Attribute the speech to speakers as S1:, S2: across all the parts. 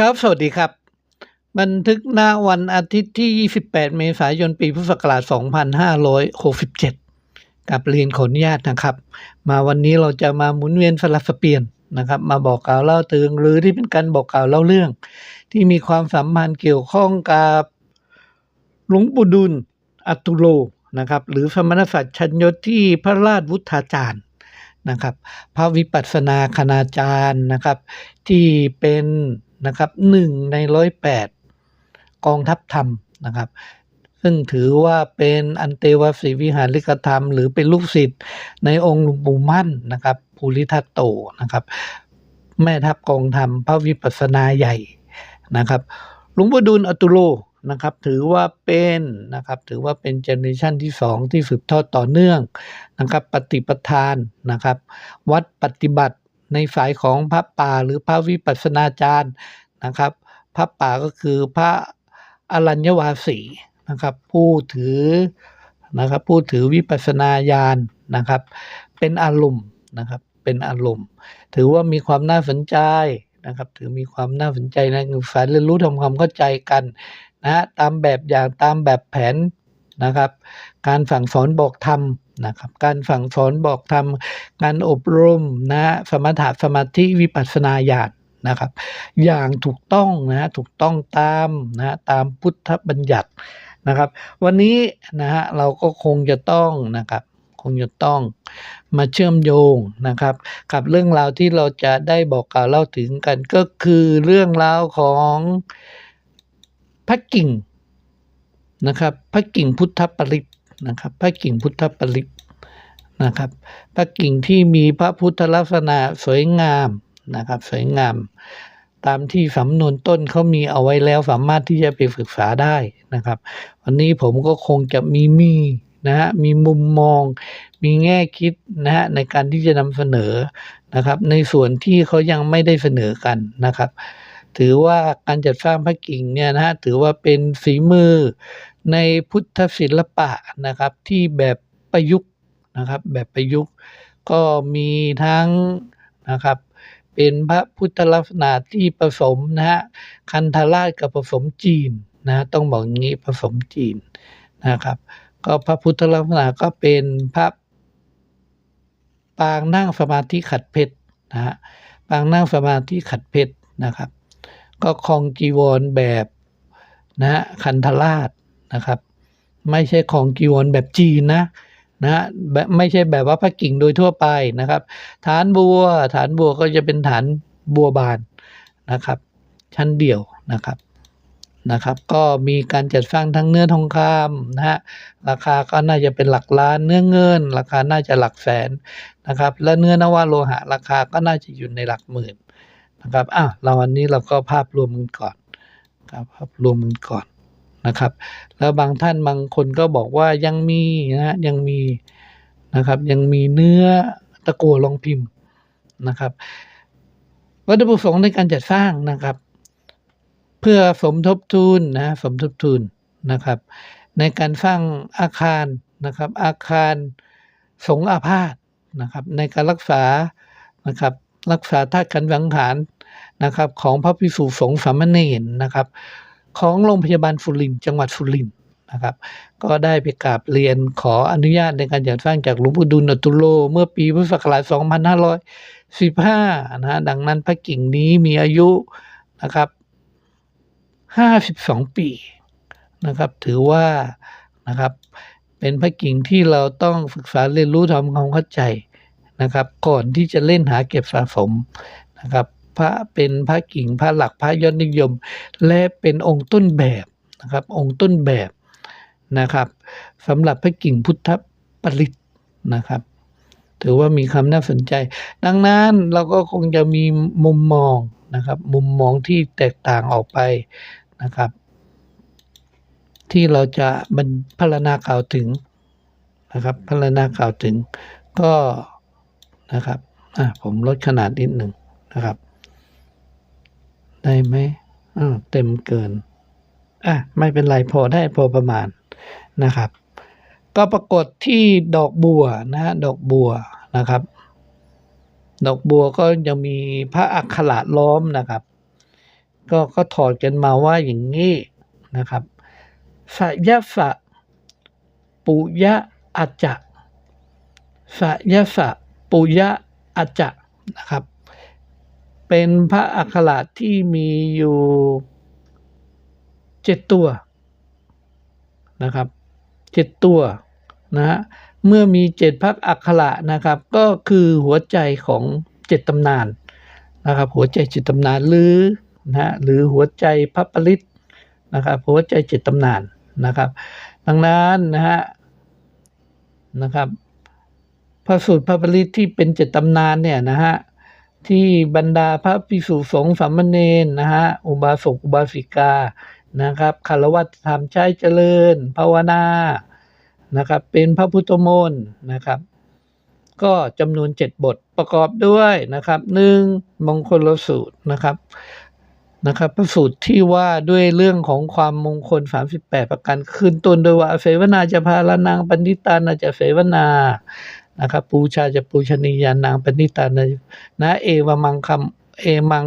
S1: ครับ สวัสดีครับ บันทึกณวันอาทิตย์ที่ 28 เมษายน ปีพุทธศักราช 2567 กับเรียนขออนุญาตนะครับ มาวันนี้เราจะมาหมุนเวียนสลับสเปลี่ยนนะครับ มาบอกกล่าวเล่าเตือนหรือที่เป็นการบอกกล่าวเล่าเรื่อง ที่มีความสัมพันธ์เกี่ยวข้องกับหลวงปู่ดุลอัตุโลนะครับ หรือสมณศักดิ์ชัญยศที่พระราชวุฒาจารย์นะครับ พระวิปัสสนาคณาจารย์นะครับ ที่เป็น นะครับหนึ่งในร้อยแปดกองทัพธรรมนะครับ ซึ่งถือว่าเป็นอันเตวสีวิหาริกธรรม หรือเป็นลูกศิษย์ในองค์หลวงปู่มั่นนะครับภูริทัตโตนะครับ แม่ทัพกองธรรมพระวิปัสสนาใหญ่นะครับหลวงปู่ดุลอตุโลนะครับถือว่าเป็นนะครับถือว่าเป็นเจเนอเรชันที่สองที่สืบทอดต่อเนื่องนะครับปฏิปทานนะครับ วัดปฏิบัติ ในสายของพระป่าหรือพระวิปัสนาจารย์นะครับ พระป่าก็คือพระอรัญญวาสีนะครับ ผู้ถือนะครับ ผู้ถือวิปัสนาญาณนะครับ เป็นอารมณ์นะครับ เป็นอารมณ์ ถือว่ามีความน่าสนใจนะครับ ถือมีความน่าสนใจในการศึกษาเรียนรู้ทำความเข้าใจกันนะฮะตามแบบอย่างตามแบบแผนนะครับ การสั่งสอนบอกธรรม นะครับการสั่งสอนบอกธรรมการอบรมนะสมถะสมาธิวิปัสสนาญาณนะครับ อย่างถูกต้องนะถูกต้องตามนะฮะตามพุทธบัญญัตินะครับ วันนี้นะฮะเราก็คงจะต้องนะครับคงจะต้องมาเชื่อมโยงนะครับ กับเรื่องราวที่เราจะได้บอกกล่าวเล่าถึงกันก็คือเรื่องราวของพระกิ่งนะครับพระกิ่งพุทธปริต นะครับพระกิ่งพุทธปริตนะครับพระกิ่งที่มีพระพุทธลักษณะสวยงามนะครับสวยงาม ตามที่สำนวนต้นเขามีเอาไว้แล้วสามารถที่จะไปศึกษาได้นะครับ วันนี้ผมก็คงจะมีมีนะฮะมีมุมมอง มีแง่คิดนะฮะในการที่จะนำเสนอนะครับ ในส่วนที่เขายังไม่ได้เสนอกันนะครับ ถือว่าการจัดสร้างพระกิ่งเนี่ยนะฮะถือว่าเป็นฝีมือ ในพุทธศิลปะนะครับที่แบบประยุกต์นะครับแบบประยุกต์ก็มีทั้งนะครับเป็นพระพุทธลักษณะที่ผสมนะฮะคันธราชกับผสมจีนนะต้องบอกงี้ผสมจีนนะครับ ก็พระพุทธลักษณะก็เป็นพระปางนั่งสมาธิขัดเพชรนะฮะปางนั่งสมาธิขัดเพชรนะครับ ก็คลองจีวรแบบนะฮะคันธราช นะครับ ไม่ใช่ของจีวรแบบจีนนะนะฮะแบบไม่ใช่แบบว่าพระกิ่งโดยทั่วไปนะครับ ฐานบัว ฐานบัวก็จะเป็นฐานบัวบานนะครับ ชั้นเดียวนะครับนะครับ ก็มีการจัดสร้างทั้งเนื้อทองคำนะฮะราคาก็น่าจะเป็นหลักล้านเนื้อเงิน ราคาน่าจะหลักแสนนะครับ และเนื้อนวโลหะ ราคาก็น่าจะอยู่ในหลักหมื่นนะครับอ้าวเราวันนี้เราก็ภาพรวมกันก่อนครับภาพรวมกันก่อน นะครับ แล้วบางท่านบางคนก็บอกว่ายังมีนะยังมีนะครับ ยังมีเนื้อตะกัวลองพิมพ์นะครับวัตถุประสงค์ในการจัดสร้างนะครับ เพื่อสมทบทุนนะสมทบทุนนะครับ ในการสร้างอาคารนะครับ อาคารสงอาพาธนะครับ ในการรักษานะครับ รักษาธาตุกันสังขารนะครับ ของพระภิกษุสงฆ์สามเณรนะครับ ของโรงพยาบาลสุริน จังหวัดสุรินนะครับ ก็ได้ไปกราบเรียนขออนุญาตในการจัดสร้างจากหลวงปู่ดุลอตุโล เมื่อปีพุทธศักราช 2515 นะฮะดังนั้นพระกิ่งนี้มีอายุนะครับ 52 ปีนะครับ ถือว่านะครับ เป็นพระกิ่งที่เราต้องศึกษาเรียนรู้ทำความเข้าใจนะครับ ก่อนที่จะเล่นหาเก็บสะสมนะครับ พระเป็นพระกิ่งพระหลักพระยอดนิยม และเป็นองค์ต้นแบบนะครับองค์ต้นแบบนะครับสำหรับพระกิ่งพุทธปริตนะครับ ถือว่ามีคำน่าสนใจ ดังนั้นเราก็คงจะมีมุมมองนะครับ มุมมองที่แตกต่างออกไปนะครับ ที่เราจะบรรพรณากล่าวถึงนะครับพรรณากล่าวถึงก็นะครับอะผมลดขนาดนิดหนึ่งนะครับ ได้ไหมอ่าเต็มเกิน อะ ไม่เป็นไรพอได้พอประมาณนะครับ ก็ปรากฏที่ดอกบัวนะฮะดอกบัวนะครับ ดอกบัวก็ยังมีพระอักขระล้อมนะครับ ก็ก็ถอดกันมาว่าอย่างนี้นะครับสยะสะปุยะอาจะสยะสะปุยะอาจะนะครับ เป็นพระอักขระที่มีอยู่เจ็ดตัวนะครับเจ็ดตัวนะฮะเมื่อมีเจ็ดพระอักขระนะครับ ก็คือหัวใจของเจ็ดตำนานนะครับ หัวใจเจ็ดตำนานหรือนะฮะหรือหัวใจพระปริตนะครับ หัวใจเจ็ดตำนานนะครับ ดังนั้นนะฮะนะครับพระสูตรพระปริตที่เป็นเจ็ดตำนานเนี่ยนะฮะ ที่บรรดาพระภิกษุสงฆ์สามเณรนะฮะอุบาสกอุบาสิกานะครับคารวะธรรมใช้เจริญ ภาวนานะครับ เป็นพระพุทธมนต์นะครับ ก็จำนวนเจ็ดบทประกอบด้วยนะครับหนึ่งมงคลสูตรนะครับนะครับพระสูตรที่ว่าด้วยเรื่องของความมงคล 38 ประการขึ้นต้นโดยว่าเสวนาจะพาลนางปันดิตานาจะเสวนา นะครับปูชาจะปูชนียานางปันดิตานะนะเอวมังคำเอมัง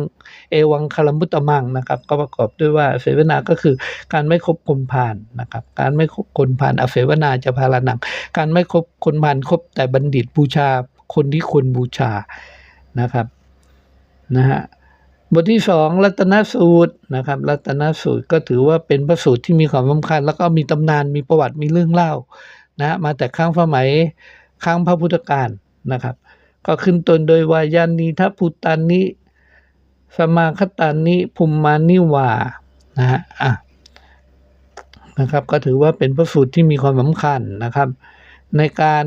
S1: เอวังคลมุตตมังนะครับ ก็ประกอบด้วยว่าเสวนาก็คือการไม่คบคนผ่านนะครับ การไม่คบคนผ่านอเสวนาจะพาลนัง การไม่คบคนผ่านคบแต่บัณฑิตบูชาคนที่ควรบูชานะครับนะฮะบทที่สองรัตนสูตรนะครับรัตนสูตรก็ถือว่าเป็นพระสูตรที่มีความสำคัญ แล้วก็มีตำนานมีประวัติมีเรื่องเล่านะมาแต่ข้างสมัย ข้งพระพุทธการนะครับ ก็ขึ้นต้นโดยวายานีทัพุตานิสมาคตานิภูมมานิวานะฮะอะนะครับ ก็ถือว่าเป็นพระสูตรที่มีความสำคัญนะครับ ในการ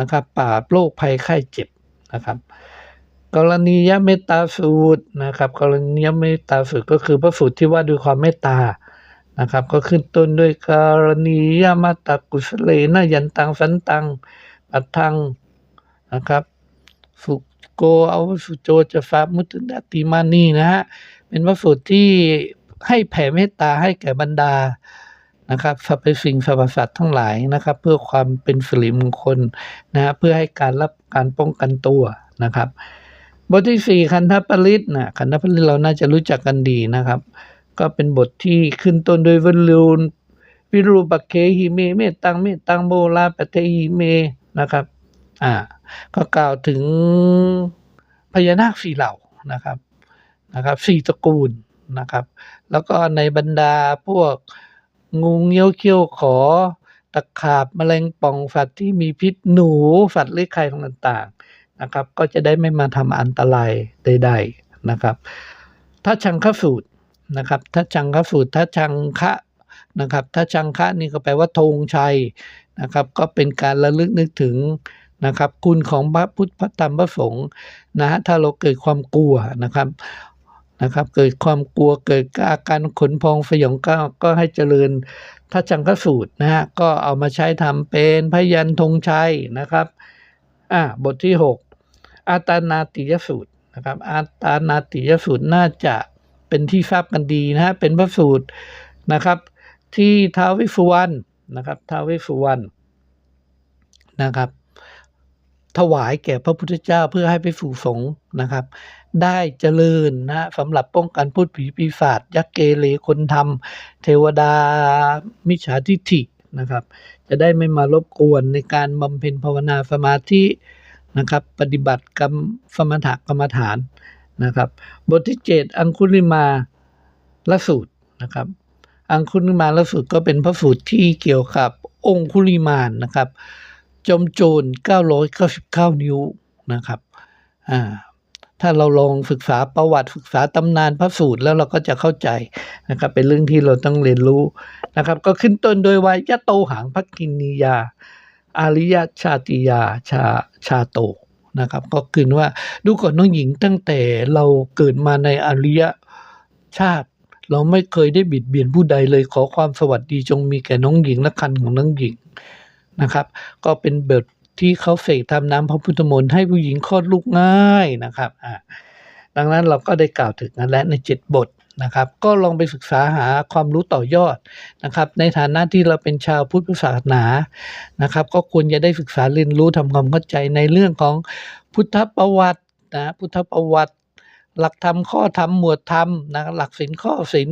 S1: นะครับปราบโรคภัยไข้เจ็บนะครับ กรณียเมตตาสูตรนะครับ กรณียเมตตาสูตรก็คือพระสูตรที่ว่าด้วยความเมตตานะครับ ก็ขึ้นต้นด้วยกรณียมาตากุสเลนะยันตังสันตัง ปัทังนะครับสุโกเอาสุโจจะฟามุตตติมานีนะฮะเป็นพระสูตรที่ให้แผ่เมตตาให้แก่บรรดานะครับสรรพสิ่งสรรพสัตว์ทั้งหลายนะครับ เพื่อความเป็นสิริมงคลนะฮะเพื่อให้การรับการป้องกันตัวนะครับ บทที่สี่คันธปริตนะคันธปริตเราน่าจะรู้จักกันดีนะครับ ก็เป็นบทที่ขึ้นต้นโดยวิรูนวิรูปเคหิเมเมตตังเมตตังโบลาปเทหิเม นะครับ อ่า ก็กล่าวถึงพญานาคสี่เหล่านะครับ นะครับสี่ตระกูลนะครับ แล้วก็ในบรรดาพวกงูเงี้ยวเขี้ยวขอตะขาบแมลงป่องสัตว์ที่มีพิษหนูสัตว์เลื้อยคลานต่างๆนะครับ ก็จะได้ไม่มาทำอันตรายใดๆนะครับถ้าชังคสูตรนะครับถ้าชังคสูตรถ้าชังคะนะครับถ้าชังคะนี่ก็แปลว่าธงชัย นะครับก็เป็นการระลึกนึกถึงนะครับคุณของพระพุทธพระธรรมพระสงฆ์นะฮะถ้าเราเกิดความกลัวนะครับนะครับ เกิดความกลัวเกิดอาการขนพองสยองก้าก็ให้เจริญถ้าจังคสูตรนะฮะก็เอามาใช้ทำเป็นพยันธงชัยนะครับอ่าบทที่ 6 อาตานาติยสูตรนะครับอาตานาติยสูตรน่าจะเป็นที่ทราบกันดีนะฮะเป็นพระสูตรนะครับ ที่ท้าววิสุวรรณ นะครับท้าววิสุวรรณนะครับ ถวายแก่พระพุทธเจ้าเพื่อให้ไปสู่สงฆ์นะครับ ได้เจริญนะสำหรับป้องกันพูดผีปีศาจยักษ์เกเรคนทำเทวดามิจฉาทิฐินะครับ จะได้ไม่มารบกวนในการบำเพ็ญภาวนาสมาธินะครับ ปฏิบัติกรรมสมถกรรมฐานนะครับ บทที่ 7 อังคุลิมาละสูตรนะครับ อังคุลิมาละสูตรก็เป็นพระสูตรที่เกี่ยวกับองคุลิมานนะครับจมโจร 999 นิ้วนะครับอ่าถ้าเราลองศึกษาประวัติศึกษาตำนานพระสูตรแล้วเราก็จะเข้าใจนะครับ เป็นเรื่องที่เราต้องเรียนรู้นะครับ ก็ขึ้นต้นโดยวายะโตหังพักกินียา อาริยชาติยาชาชาโตนะครับ ก็คือว่าดูก่อนน้องหญิงตั้งแต่เราเกิดมาในอาริยชาติ เราไม่เคยได้บิดเบียนผู้ใดเลยขอความสวัสดีจงมีแก่น้องหญิงและคันของน้องหญิงนะครับ ก็เป็นบทที่เขาเสกทำน้ำพระพุทธมนต์ให้ผู้หญิงคลอดลูกง่ายนะครับอ่าดังนั้นเราก็ได้กล่าวถึงนั้นและในเจ็ดบทนะครับ ก็ลองไปศึกษาหาความรู้ต่อยอดนะครับ ในฐานะที่เราเป็นชาวพุทธศาสนานะครับ ก็ควรจะได้ศึกษาเรียนรู้ทำความเข้าใจในเรื่องของพุทธประวัตินะพุทธประวัติ หลักธรรมข้อธรรมหมวดธรรมนะหลักศีลข้อศีล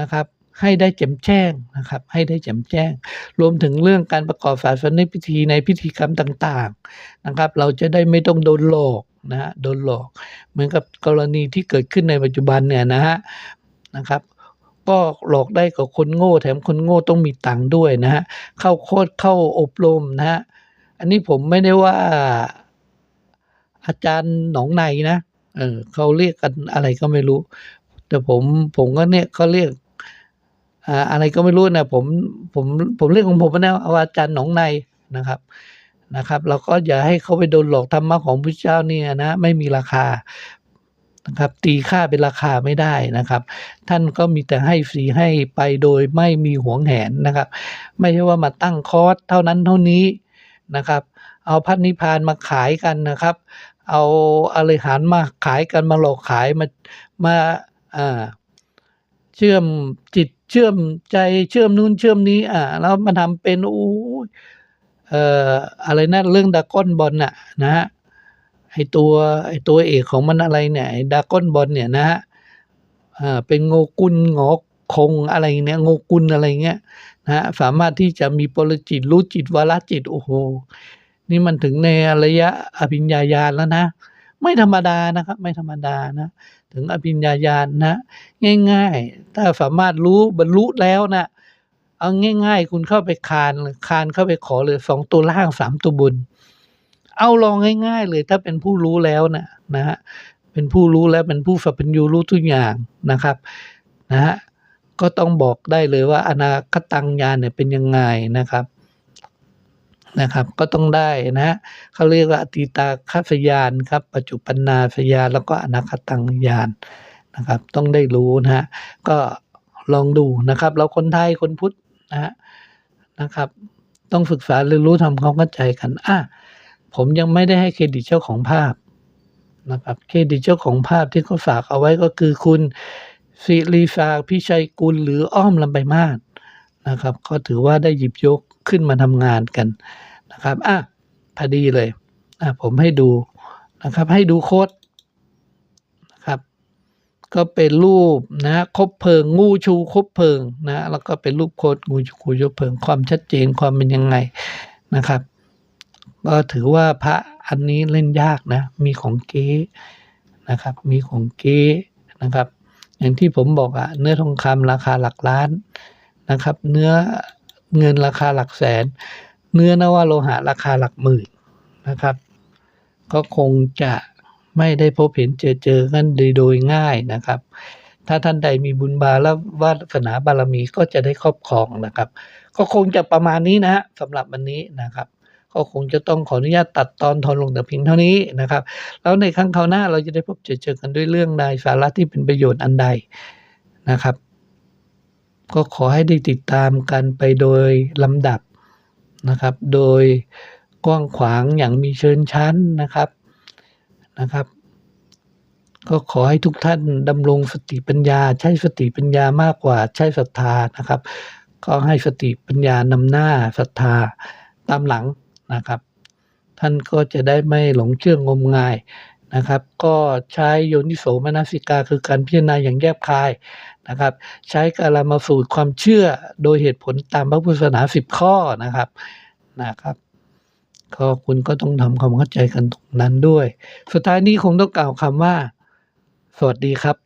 S1: นะครับ ให้ได้แจ่มแจ้งนะครับ ให้ได้แจ่มแจ้ง รวมถึงเรื่องการประกอบศาสนพิธีในพิธีกรรมต่างๆนะครับ เราจะได้ไม่ต้องโดนหลอกนะฮะโดนหลอกเหมือนกับกรณีที่เกิดขึ้นในปัจจุบันเนี่ยนะฮะนะครับก็หลอกได้กับคนโง่ แถมคนโง่ต้องมีตังค์ด้วยนะฮะเข้าโคตรเข้าอบรมนะฮะอันนี้ผมไม่ได้ว่าอาจารย์หนองในนะ เออเขาเรียกกันอะไรก็ไม่รู้ แต่ผมผมก็เนี่ยเขาเรียกอะไรก็ไม่รู้นะผมผมผมเรียกของผมนะว่าอาจารย์หนองในนะครับนะครับ เราก็อย่าให้เขาไปโดนหลอกธรรมะของพระเจ้าเนี่ยนะไม่มีราคานะครับ ตีค่าเป็นราคาไม่ได้นะครับ ท่านก็มีแต่ให้ฟรีให้ไปโดยไม่มีหวงแหนนะครับ ไม่ใช่ว่ามาตั้งคอร์สเท่านั้นเท่านี้นะครับ เอาพัฒนิพพานมาขายกันนะครับ เอาอะไรหารมาขายกันมาหลอกขายมามาเชื่อมจิตเชื่อมใจเชื่อมนู่นเชื่อมนี้ อ่า แล้วมาทำเป็นโอ้เอ่ออะไรนะเรื่องดาก้อนบอลน่ะนะฮะไอตัวไอตัวเอกของมันอะไรเนี่ยดาก้อนบอลเนี่ยนะฮะอ่าเป็นโงกุลงอคงอะไรเนี่ยโงกุลอะไรเงี้ยนะฮะสามารถที่จะมีปรจิตรู้จิตวาระจิตโอ้โห นี่มันถึงในระยะอภิญญาญาณแล้วนะ ไม่ธรรมดานะครับ ไม่ธรรมดานะ ถึงอภิญญาญาณนะ ง่ายๆ ถ้าสามารถรู้บรรลุแล้วนะเอาง่าย ๆ คุณเข้าไปคานคานเข้าไปขอเลยสองตัวล่างสามตัวบน เอาลองง่าย ๆ เลยถ้าเป็นผู้รู้แล้วนะนะฮะเป็นผู้รู้แล้วเป็นผู้สัพพัญญูรู้ทุกอย่างนะครับนะฮะก็ต้องบอกได้เลยว่าอนาคตังญาณเนี่ยเป็นยังไงนะครับ นะครับ ก็ต้องได้นะเขาเรียกว่าอติตาคัสยานครับปัจจุปันนาสยานแล้วก็อนาคตังญาณนะครับ ต้องได้รู้นะฮะก็ลองดูนะครับ เราคนไทยคนพุทธนะฮะนะครับ ต้องศึกษาเรียนรู้ทำความเข้าใจกันอะผมยังไม่ได้ให้เครดิตเจ้าของภาพนะครับเครดิตเจ้าของภาพที่เขาฝากเอาไว้ก็คือคุณสิริฝาพิชัยกุลหรืออ้อมลำไปมาศนะครับ ก็ถือว่าได้หยิบยก ขึ้นมาทำงานกันนะครับอะพอดีเลยอะผมให้ดูนะครับ ให้ดูโค้ดนะครับ ก็เป็นรูปนะคบเพลิงงูชูคบเพลิงนะแล้วก็เป็นรูปโค้ดงูชูคบเพลิงความชัดเจนความเป็นยังไงนะครับ ก็ถือว่าพระอันนี้เล่นยากนะ มีของเก๊นะครับ มีของเก๊นะครับ อย่างที่ผมบอกอะเนื้อทองคำราคาหลักล้านนะครับ เนื้อ เงินราคาหลักแสน เนื้อนวโลหะราคาหลักหมื่นนะครับ ก็คงจะไม่ได้พบเห็นเจอเจอกันโดยง่ายนะครับ ถ้าท่านใดมีบุญบาและวาสนาบารมีก็จะได้ครอบครองนะครับ ก็คงจะประมาณนี้นะฮะสำหรับวันนี้นะครับก็คงจะต้องขออนุญาตตัดตอนทอนลงแต่เพียงเท่านี้นะครับ แล้วในครั้งคราวหน้าเราจะได้พบเจอเจอกันด้วยเรื่องใดสาระที่เป็นประโยชน์อันใดนะครับ ก็ขอให้ได้ติดตามกันไปโดยลำดับนะครับ โดยกว้างขวางอย่างมีเชิญชั้นนะครับนะครับ ก็ขอให้ทุกท่านดำรงสติปัญญา ใช้สติปัญญามากกว่าใช้ศรัทธานะครับ ก็ให้สติปัญญานำหน้าศรัทธาตามหลังนะครับ ท่านก็จะได้ไม่หลงเชื่องมงาย นะครับ ก็ใช้โยนิโสมนสิกาคือการพิจารณาอย่างแยบคายนะครับ ใช้การมาสูตรความเชื่อโดยเหตุผลตามพระพุทธศาสนาสิบข้อนะครับนะครับก็คุณก็ต้องทำความเข้าใจกันตรงนั้นด้วย สุดท้ายนี้คงต้องกล่าวคำว่า สวัสดีครับ